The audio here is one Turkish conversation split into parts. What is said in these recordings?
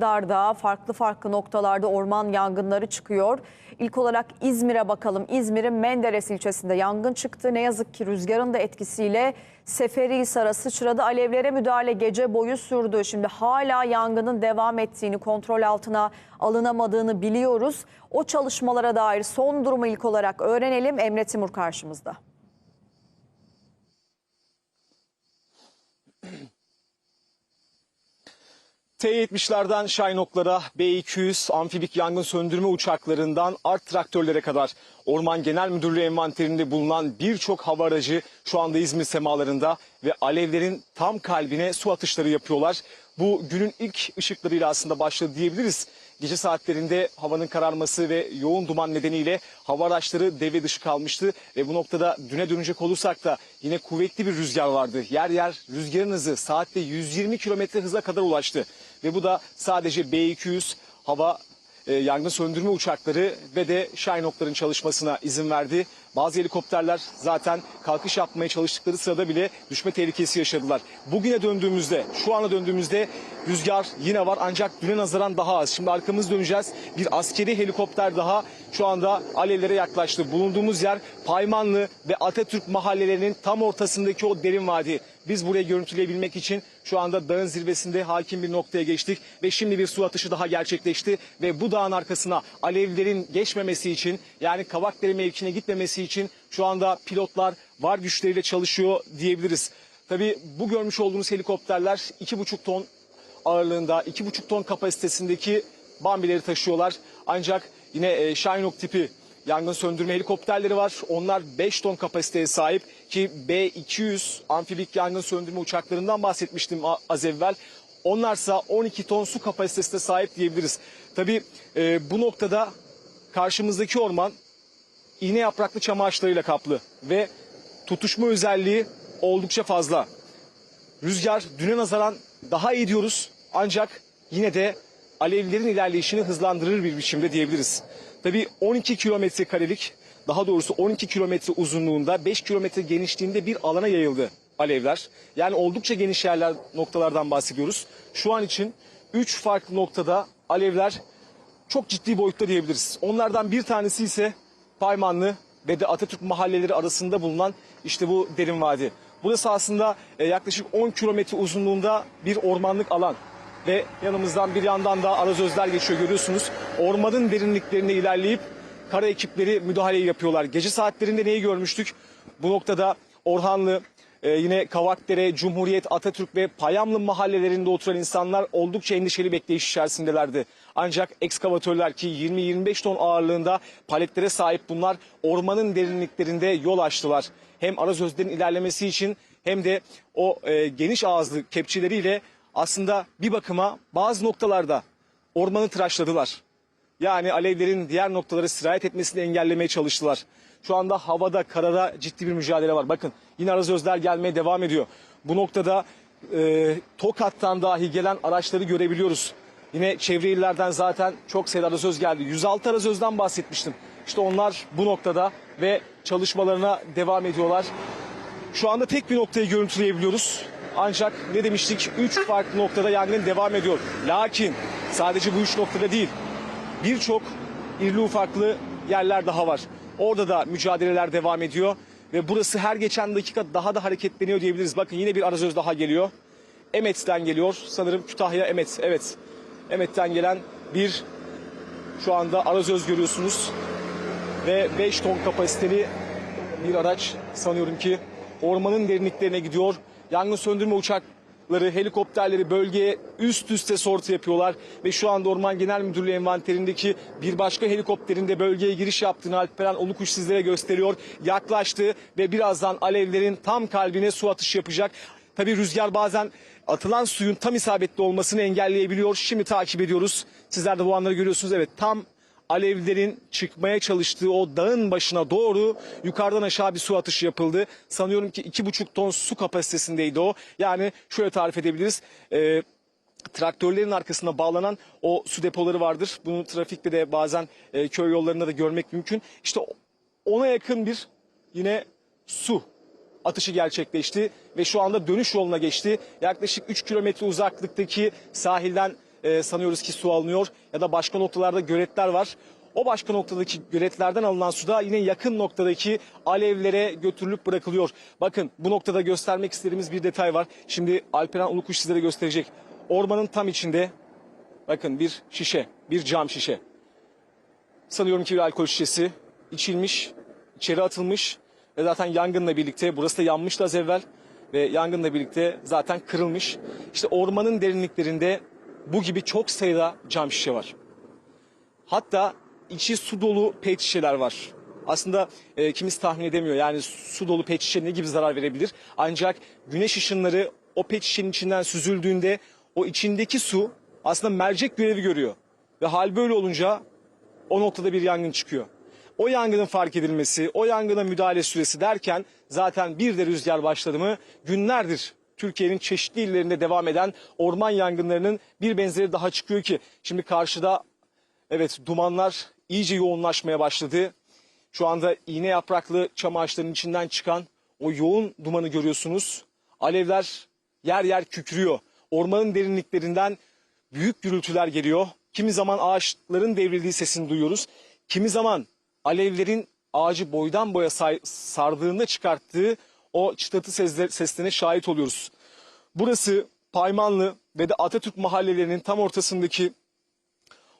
Darda farklı farklı noktalarda orman yangınları çıkıyor. İlk olarak İzmir'e bakalım. İzmir'in Menderes ilçesinde yangın çıktı. Ne yazık ki rüzgarın da etkisiyle Seferihisar'a sıçradı. Alevlere müdahale gece boyu sürdü. Şimdi hala yangının devam ettiğini, kontrol altına alınamadığını biliyoruz. O çalışmalara dair son durumu ilk olarak öğrenelim. Emre Timur karşımızda. T-70'lerden Şahinoklara, B-200 amfibik yangın söndürme uçaklarından art traktörlere kadar Orman Genel Müdürlüğü envanterinde bulunan birçok hava aracı şu anda İzmir semalarında ve alevlerin tam kalbine su atışları yapıyorlar. Bu günün ilk ışıklarıyla aslında başladı diyebiliriz. Gece saatlerinde havanın kararması ve yoğun duman nedeniyle hava araçları devre dışı kalmıştı. Ve bu noktada düne dönecek olursak da yine kuvvetli bir rüzgar vardı. Yer yer rüzgarın hızı saatte 120 kilometre hıza kadar ulaştı. Ve bu da sadece B-200 hava e, yangın söndürme uçakları ve de Şahinokların çalışmasına izin verdi. Bazı helikopterler zaten kalkış yapmaya çalıştıkları sırada bile düşme tehlikesi yaşadılar. Bugüne döndüğümüzde, şu ana döndüğümüzde rüzgar yine var ancak düne nazaran daha az. Şimdi arkamız döneceğiz. Bir askeri helikopter daha şu anda alevlere yaklaştı. Bulunduğumuz yer Paymanlı ve Atatürk mahallelerinin tam ortasındaki o derin vadi. Biz buraya görüntüleyebilmek için şu anda dağın zirvesinde hakim bir noktaya geçtik ve şimdi bir su atışı daha gerçekleşti ve bu dağın arkasına alevlerin geçmemesi için yani Kavakdere mevkine gitmemesi için şu anda pilotlar var güçleriyle çalışıyor diyebiliriz. Tabii bu görmüş olduğunuz helikopterler 2,5 ton ağırlığında 2,5 ton kapasitesindeki bambileri taşıyorlar. Ancak yine e, Shinok tipi yangın söndürme helikopterleri var. Onlar 5 ton kapasiteye sahip ki B-200 amfibik yangın söndürme uçaklarından bahsetmiştim az evvel. Onlarsa 12 ton su kapasitesine sahip diyebiliriz. Tabii e, bu noktada karşımızdaki orman iğne yapraklı çam kaplı ve tutuşma özelliği oldukça fazla. Rüzgar düne nazaran daha iyi diyoruz ancak yine de alevlerin ilerleyişini hızlandırır bir biçimde diyebiliriz. Tabii 12 kilometre karelik daha doğrusu 12 kilometre uzunluğunda 5 kilometre genişliğinde bir alana yayıldı alevler. Yani oldukça geniş yerler noktalardan bahsediyoruz. Şu an için 3 farklı noktada alevler çok ciddi boyutta diyebiliriz. Onlardan bir tanesi ise Paymanlı ve de Atatürk mahalleleri arasında bulunan işte bu derin vadi. Burası aslında e, yaklaşık 10 kilometre uzunluğunda bir ormanlık alan. Ve yanımızdan bir yandan da arazözler geçiyor görüyorsunuz. Ormanın derinliklerine ilerleyip kara ekipleri müdahaleyi yapıyorlar. Gece saatlerinde neyi görmüştük? Bu noktada Orhanlı, ee, yine Kavakdere, Cumhuriyet, Atatürk ve Payamlı mahallelerinde oturan insanlar oldukça endişeli bekleyiş içerisindelerdi. Ancak ekskavatörler ki 20-25 ton ağırlığında paletlere sahip bunlar ormanın derinliklerinde yol açtılar. Hem arazözlerin ilerlemesi için hem de o e, geniş ağızlı kepçeleriyle aslında bir bakıma bazı noktalarda ormanı tıraşladılar. Yani alevlerin diğer noktalara sirayet etmesini engellemeye çalıştılar. Şu anda havada, karada ciddi bir mücadele var. Bakın yine arazözler gelmeye devam ediyor. Bu noktada e, Tokat'tan dahi gelen araçları görebiliyoruz. Yine çevre illerden zaten çok sayıda arazöz geldi. 106 arazözden bahsetmiştim. İşte onlar bu noktada ve çalışmalarına devam ediyorlar. Şu anda tek bir noktayı görüntüleyebiliyoruz. Ancak ne demiştik? 3 farklı noktada yangın devam ediyor. Lakin sadece bu 3 noktada değil birçok irli ufaklı yerler daha var. Orada da mücadeleler devam ediyor ve burası her geçen dakika daha da hareketleniyor diyebiliriz. Bakın yine bir arazöz daha geliyor. Emet'ten geliyor. Sanırım Kütahya Emet. Evet. Emet'ten gelen bir şu anda arazöz görüyorsunuz. Ve 5 ton kapasiteli bir araç sanıyorum ki ormanın derinliklerine gidiyor. Yangın söndürme uçakları, helikopterleri bölgeye üst üste sortu yapıyorlar. Ve şu anda Orman Genel Müdürlüğü envanterindeki bir başka helikopterin de bölgeye giriş yaptığını Alperen Olukuş sizlere gösteriyor. Yaklaştı ve birazdan alevlerin tam kalbine su atışı yapacak. Tabii rüzgar bazen atılan suyun tam isabetli olmasını engelleyebiliyor. Şimdi takip ediyoruz. Sizler de bu anları görüyorsunuz. Evet tam alevlerin çıkmaya çalıştığı o dağın başına doğru yukarıdan aşağı bir su atışı yapıldı. Sanıyorum ki iki buçuk ton su kapasitesindeydi o. Yani şöyle tarif edebiliriz. Ee, traktörlerin arkasına bağlanan o su depoları vardır. Bunu trafikte de bazen e, köy yollarında da görmek mümkün. İşte ona yakın bir yine su atışı gerçekleşti ve şu anda dönüş yoluna geçti. Yaklaşık 3 kilometre uzaklıktaki sahilden e, sanıyoruz ki su alınıyor ya da başka noktalarda göletler var. O başka noktadaki göletlerden alınan su da yine yakın noktadaki alevlere götürülüp bırakılıyor. Bakın bu noktada göstermek istediğimiz bir detay var. Şimdi Alperen Ulukuş sizlere gösterecek. Ormanın tam içinde bakın bir şişe, bir cam şişe. Sanıyorum ki bir alkol şişesi içilmiş, içeri atılmış ve zaten yangınla birlikte burası da yanmıştı az evvel ve yangınla birlikte zaten kırılmış. İşte ormanın derinliklerinde bu gibi çok sayıda cam şişe var. Hatta içi su dolu pet şişeler var. Aslında e, kimisi tahmin edemiyor. Yani su dolu pet şişe ne gibi zarar verebilir? Ancak güneş ışınları o pet şişenin içinden süzüldüğünde o içindeki su aslında mercek görevi görüyor. Ve hal böyle olunca o noktada bir yangın çıkıyor. O yangının fark edilmesi, o yangına müdahale süresi derken zaten bir de rüzgar başladı mı günlerdir Türkiye'nin çeşitli illerinde devam eden orman yangınlarının bir benzeri daha çıkıyor ki şimdi karşıda evet dumanlar iyice yoğunlaşmaya başladı. Şu anda iğne yapraklı çam ağaçlarının içinden çıkan o yoğun dumanı görüyorsunuz. Alevler yer yer kükrüyor. Ormanın derinliklerinden büyük gürültüler geliyor. Kimi zaman ağaçların devrildiği sesini duyuyoruz. Kimi zaman alevlerin ağacı boydan boya sardığında çıkarttığı o çıtırtı sesle- seslerine şahit oluyoruz. Burası Paymanlı ve de Atatürk mahallelerinin tam ortasındaki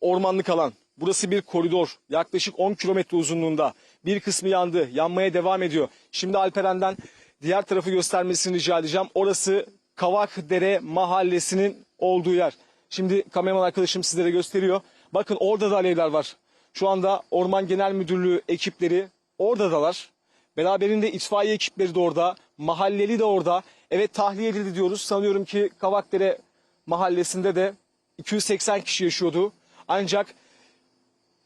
ormanlık alan. Burası bir koridor. Yaklaşık 10 kilometre uzunluğunda. Bir kısmı yandı. Yanmaya devam ediyor. Şimdi Alperen'den diğer tarafı göstermesini rica edeceğim. Orası Kavakdere mahallesinin olduğu yer. Şimdi kameraman arkadaşım sizlere gösteriyor. Bakın orada da alevler var. Şu anda Orman Genel Müdürlüğü ekipleri oradadalar. Beraberinde itfaiye ekipleri de orada. Mahalleli de orada. Evet tahliye edildi diyoruz. Sanıyorum ki Kavakdere mahallesinde de 280 kişi yaşıyordu. Ancak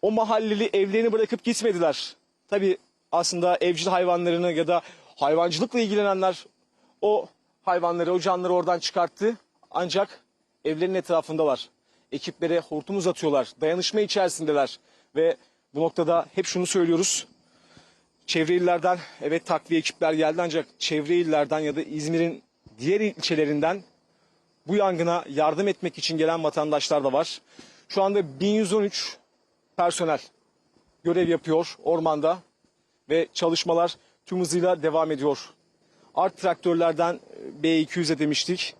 o mahalleli evlerini bırakıp gitmediler. Tabii aslında evcil hayvanlarını ya da hayvancılıkla ilgilenenler o hayvanları, o canlıları oradan çıkarttı. Ancak evlerin etrafındalar. Ekiplere hortum uzatıyorlar. Dayanışma içerisindeler. Ve bu noktada hep şunu söylüyoruz. Çevre illerden evet takviye ekipler geldi ancak çevre illerden ya da İzmir'in diğer ilçelerinden bu yangına yardım etmek için gelen vatandaşlar da var. Şu anda 1113 personel görev yapıyor ormanda ve çalışmalar tüm hızıyla devam ediyor. Art traktörlerden B200'e demiştik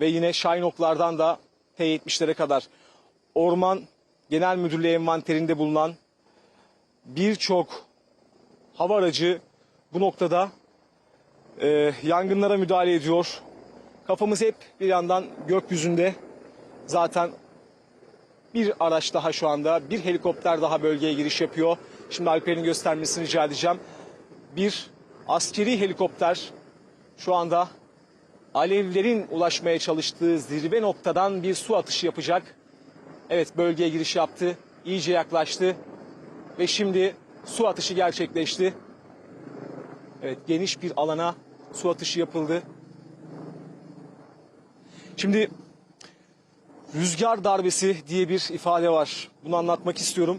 ve yine Şahinoklardan da T70'lere kadar Orman Genel Müdürlüğü envanterinde bulunan birçok hava aracı bu noktada e, yangınlara müdahale ediyor. Kafamız hep bir yandan gökyüzünde. Zaten bir araç daha şu anda, bir helikopter daha bölgeye giriş yapıyor. Şimdi Alper'in göstermesini rica edeceğim. Bir askeri helikopter şu anda alevlerin ulaşmaya çalıştığı zirve noktadan bir su atışı yapacak. Evet bölgeye giriş yaptı, iyice yaklaştı ve şimdi su atışı gerçekleşti. Evet geniş bir alana su atışı yapıldı. Şimdi rüzgar darbesi diye bir ifade var. Bunu anlatmak istiyorum.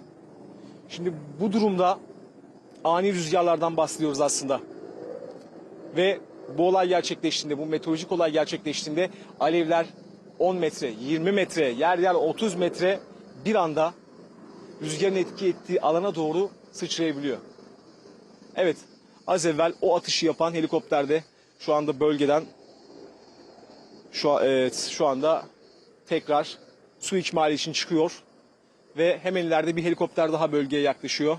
Şimdi bu durumda ani rüzgarlardan bahsediyoruz aslında. Ve bu olay gerçekleştiğinde, bu meteorolojik olay gerçekleştiğinde alevler 10 metre, 20 metre, yer yer 30 metre bir anda rüzgarın etki ettiği alana doğru sıçrayabiliyor. Evet, az evvel o atışı yapan helikopterde şu anda bölgeden şu evet şu anda tekrar su ikmali için çıkıyor ve hemen ileride bir helikopter daha bölgeye yaklaşıyor.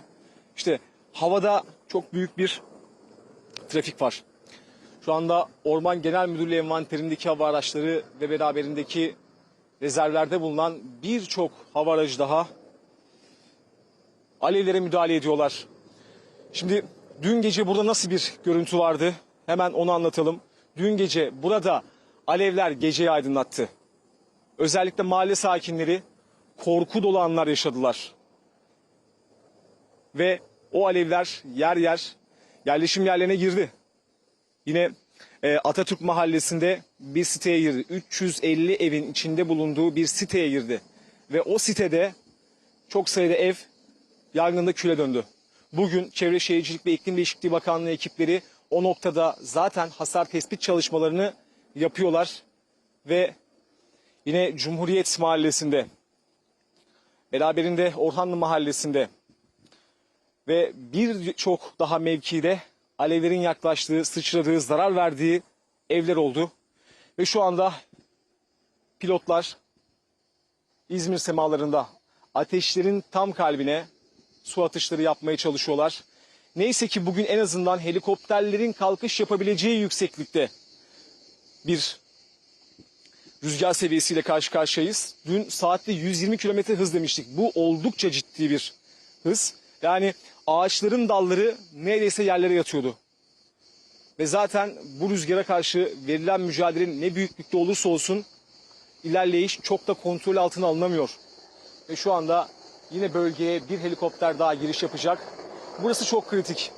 İşte havada çok büyük bir trafik var. Şu anda Orman Genel Müdürlüğü envanterindeki hava araçları ve beraberindeki rezervlerde bulunan birçok hava aracı daha alevlere müdahale ediyorlar. Şimdi dün gece burada nasıl bir görüntü vardı? Hemen onu anlatalım. Dün gece burada alevler geceyi aydınlattı. Özellikle mahalle sakinleri korku dolu anlar yaşadılar. Ve o alevler yer yer yerleşim yerlerine girdi. Yine e, Atatürk Mahallesi'nde bir siteye girdi. 350 evin içinde bulunduğu bir siteye girdi. Ve o sitede çok sayıda ev yangında küle döndü. Bugün Çevre Şehircilik ve İklim Değişikliği Bakanlığı ekipleri o noktada zaten hasar tespit çalışmalarını yapıyorlar ve Yine Cumhuriyet Mahallesi'nde, beraberinde Orhanlı Mahallesi'nde ve birçok daha mevkide alevlerin yaklaştığı, sıçradığı, zarar verdiği evler oldu. Ve şu anda pilotlar İzmir semalarında ateşlerin tam kalbine su atışları yapmaya çalışıyorlar. Neyse ki bugün en azından helikopterlerin kalkış yapabileceği yükseklikte bir rüzgar seviyesiyle karşı karşıyayız. Dün saatte 120 kilometre hız demiştik. Bu oldukça ciddi bir hız. Yani ağaçların dalları neredeyse yerlere yatıyordu. Ve zaten bu rüzgara karşı verilen mücadelenin ne büyüklükte olursa olsun ilerleyiş çok da kontrol altına alınamıyor. Ve şu anda yine bölgeye bir helikopter daha giriş yapacak. Burası çok kritik.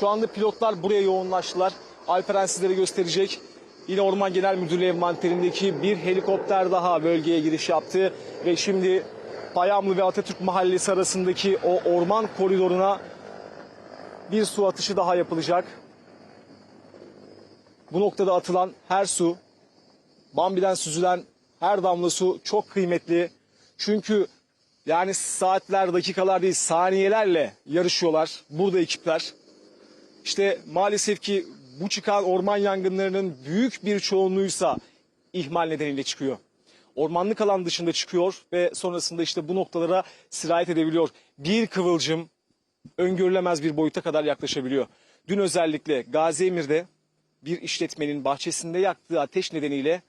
Şu anda pilotlar buraya yoğunlaştılar. Alperen sizlere gösterecek. Yine Orman Genel Müdürlüğü envanterindeki bir helikopter daha bölgeye giriş yaptı. Ve şimdi Payamlı ve Atatürk Mahallesi arasındaki o orman koridoruna bir su atışı daha yapılacak. Bu noktada atılan her su, Bambi'den süzülen her damla su çok kıymetli. Çünkü yani saatler, dakikalar değil saniyelerle yarışıyorlar burada ekipler. İşte maalesef ki bu çıkan orman yangınlarının büyük bir çoğunluğuysa ihmal nedeniyle çıkıyor. Ormanlık alan dışında çıkıyor ve sonrasında işte bu noktalara sirayet edebiliyor. Bir kıvılcım öngörülemez bir boyuta kadar yaklaşabiliyor. Dün özellikle Gazi Emir'de bir işletmenin bahçesinde yaktığı ateş nedeniyle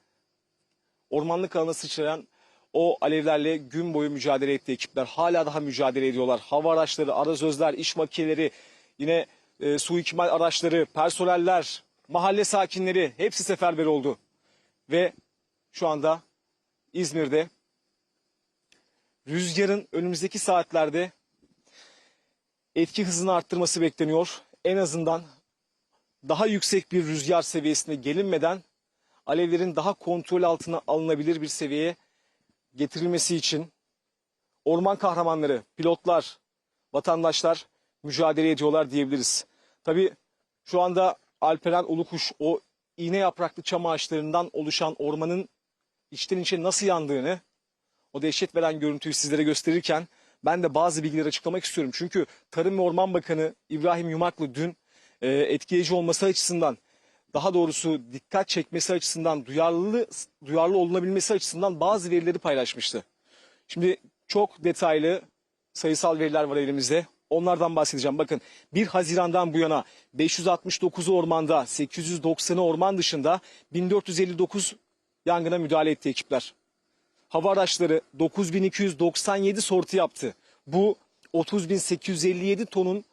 ormanlık alana sıçrayan o alevlerle gün boyu mücadele etti ekipler. Hala daha mücadele ediyorlar. Hava araçları, arazözler, iş makineleri, yine e, su ikmal araçları, personeller, mahalle sakinleri hepsi seferber oldu. Ve şu anda İzmir'de rüzgarın önümüzdeki saatlerde etki hızını arttırması bekleniyor. En azından daha yüksek bir rüzgar seviyesine gelinmeden alevlerin daha kontrol altına alınabilir bir seviyeye getirilmesi için orman kahramanları, pilotlar, vatandaşlar mücadele ediyorlar diyebiliriz. Tabii şu anda Alperen Ulukuş o iğne yapraklı çam ağaçlarından oluşan ormanın içten içe nasıl yandığını o dehşet veren görüntüyü sizlere gösterirken ben de bazı bilgileri açıklamak istiyorum. Çünkü Tarım ve Orman Bakanı İbrahim Yumaklı dün e, etkileyici olması açısından daha doğrusu dikkat çekmesi açısından duyarlı duyarlı olunabilmesi açısından bazı verileri paylaşmıştı. Şimdi çok detaylı sayısal veriler var elimizde. Onlardan bahsedeceğim. Bakın 1 Haziran'dan bu yana 569'u ormanda, 890'ı orman dışında 1459 yangına müdahale etti ekipler. Hava araçları 9297 sortu yaptı. Bu 30857 tonun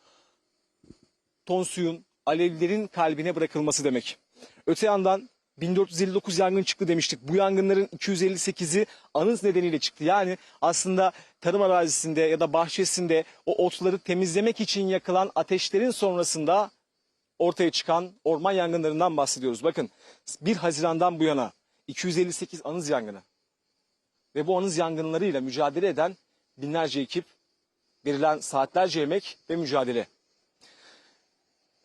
ton suyun alevlerin kalbine bırakılması demek. Öte yandan 1459 yangın çıktı demiştik. Bu yangınların 258'i anız nedeniyle çıktı. Yani aslında tarım arazisinde ya da bahçesinde o otları temizlemek için yakılan ateşlerin sonrasında ortaya çıkan orman yangınlarından bahsediyoruz. Bakın 1 Haziran'dan bu yana 258 anız yangını ve bu anız yangınlarıyla mücadele eden binlerce ekip, verilen saatlerce emek ve mücadele.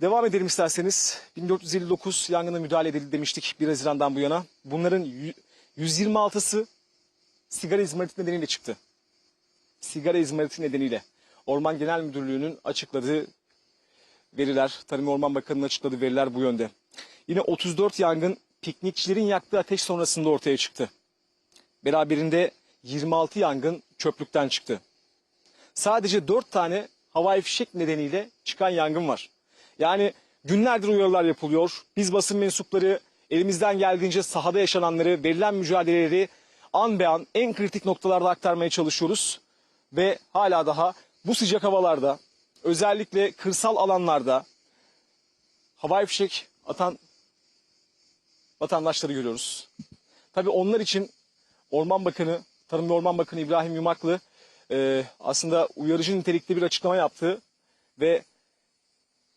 Devam edelim isterseniz. 1459 yangına müdahale edildi demiştik 1 Haziran'dan bu yana. Bunların yü- 126'sı sigara izmariti nedeniyle çıktı. Sigara izmariti nedeniyle. Orman Genel Müdürlüğü'nün açıkladığı veriler, Tarım Orman Bakanı'nın açıkladığı veriler bu yönde. Yine 34 yangın piknikçilerin yaktığı ateş sonrasında ortaya çıktı. Beraberinde 26 yangın çöplükten çıktı. Sadece 4 tane havai fişek nedeniyle çıkan yangın var. Yani günlerdir uyarılar yapılıyor. Biz basın mensupları elimizden geldiğince sahada yaşananları, verilen mücadeleleri an be an en kritik noktalarda aktarmaya çalışıyoruz. Ve hala daha bu sıcak havalarda özellikle kırsal alanlarda havai fişek atan vatandaşları görüyoruz. Tabii onlar için Orman Bakanı, Tarım ve Orman Bakanı İbrahim Yumaklı e, aslında uyarıcı nitelikli bir açıklama yaptı ve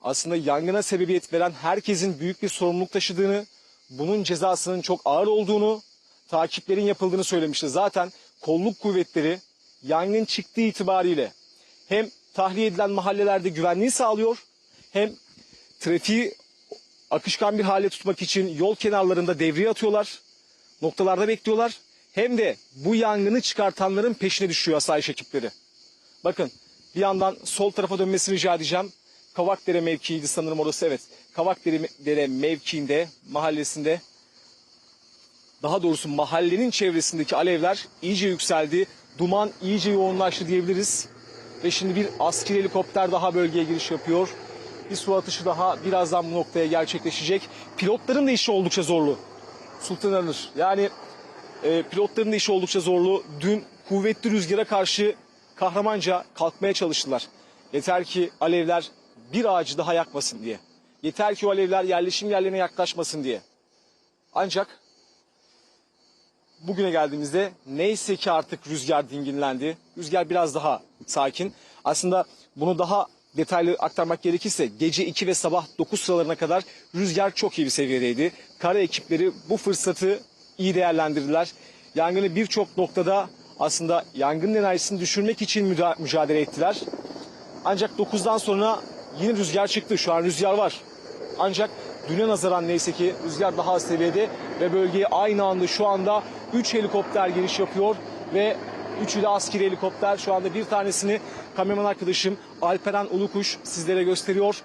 aslında yangına sebebiyet veren herkesin büyük bir sorumluluk taşıdığını, bunun cezasının çok ağır olduğunu, takiplerin yapıldığını söylemişti. Zaten kolluk kuvvetleri yangın çıktığı itibariyle hem tahliye edilen mahallelerde güvenliği sağlıyor, hem trafiği akışkan bir hale tutmak için yol kenarlarında devriye atıyorlar, noktalarda bekliyorlar. hem de bu yangını çıkartanların peşine düşüyor asayiş ekipleri. Bakın bir yandan sol tarafa dönmesini rica edeceğim. Kavakdere mevkiiydi sanırım orası evet. Kavakdere Dere mevkiinde mahallesinde daha doğrusu mahallenin çevresindeki alevler iyice yükseldi. Duman iyice yoğunlaştı diyebiliriz. Ve şimdi bir askeri helikopter daha bölgeye giriş yapıyor. Bir su atışı daha birazdan bu noktaya gerçekleşecek. Pilotların da işi oldukça zorlu. Sultan Arınır. Yani e, pilotların da işi oldukça zorlu. Dün kuvvetli rüzgara karşı kahramanca kalkmaya çalıştılar. Yeter ki alevler bir ağacı daha yakmasın diye. Yeter ki o alevler yerleşim yerlerine yaklaşmasın diye. Ancak bugüne geldiğimizde neyse ki artık rüzgar dinginlendi. Rüzgar biraz daha sakin. Aslında bunu daha detaylı aktarmak gerekirse gece 2 ve sabah 9 sıralarına kadar rüzgar çok iyi bir seviyedeydi. Kara ekipleri bu fırsatı iyi değerlendirdiler. Yangını birçok noktada aslında yangının enerjisini düşürmek için mücadele ettiler. Ancak 9'dan sonra yine rüzgar çıktı. Şu an rüzgar var. Ancak düne nazaran neyse ki rüzgar daha az seviyede ve bölgeye aynı anda şu anda 3 helikopter giriş yapıyor ve üçü de askeri helikopter. Şu anda bir tanesini kameraman arkadaşım Alperen Ulukuş sizlere gösteriyor.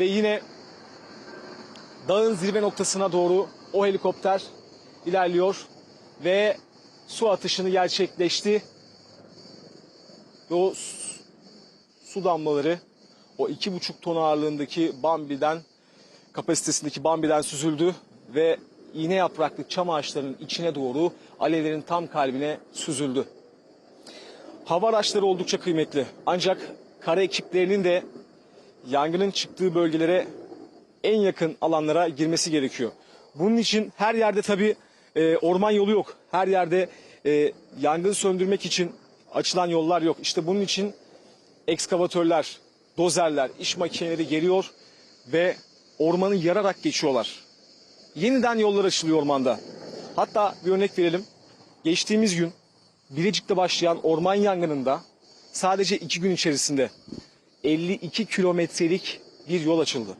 Ve yine dağın zirve noktasına doğru o helikopter ilerliyor ve su atışını gerçekleşti. Ve o su- damlaları o iki buçuk ton ağırlığındaki Bambi'den kapasitesindeki Bambi'den süzüldü ve iğne yapraklı çam ağaçlarının içine doğru alevlerin tam kalbine süzüldü. Hava araçları oldukça kıymetli. Ancak kara ekiplerinin de yangının çıktığı bölgelere en yakın alanlara girmesi gerekiyor. Bunun için her yerde tabii e, orman yolu yok. Her yerde e, yangın söndürmek için açılan yollar yok. İşte bunun için ekskavatörler, dozerler, iş makineleri geliyor ve ormanı yararak geçiyorlar. Yeniden yollar açılıyor ormanda. Hatta bir örnek verelim. Geçtiğimiz gün Bilecik'te başlayan orman yangınında sadece iki gün içerisinde 52 kilometrelik bir yol açıldı.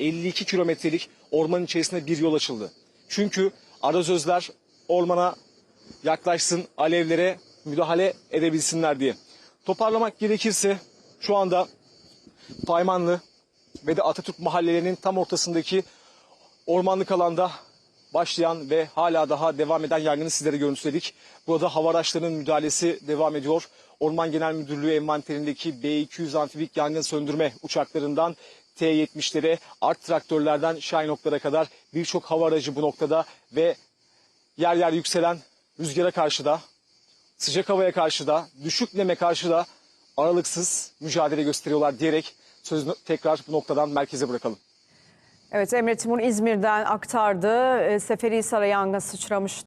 52 kilometrelik ormanın içerisinde bir yol açıldı. Çünkü arazözler ormana yaklaşsın, alevlere müdahale edebilsinler diye. Toparlamak gerekirse şu anda Paymanlı ve de Atatürk mahallelerinin tam ortasındaki ormanlık alanda başlayan ve hala daha devam eden yangını sizlere görüntüledik. Burada hava araçlarının müdahalesi devam ediyor. Orman Genel Müdürlüğü envanterindeki B-200 amfibik yangın söndürme uçaklarından T-70'lere, art traktörlerden Şahinoklara kadar birçok hava aracı bu noktada ve yer yer yükselen rüzgara karşı da sıcak havaya karşı da düşük neme karşı da aralıksız mücadele gösteriyorlar diyerek sözünü tekrar bu noktadan merkeze bırakalım. Evet Emre Timur İzmir'den aktardı. Ee, Seferihisar'a yangın sıçramış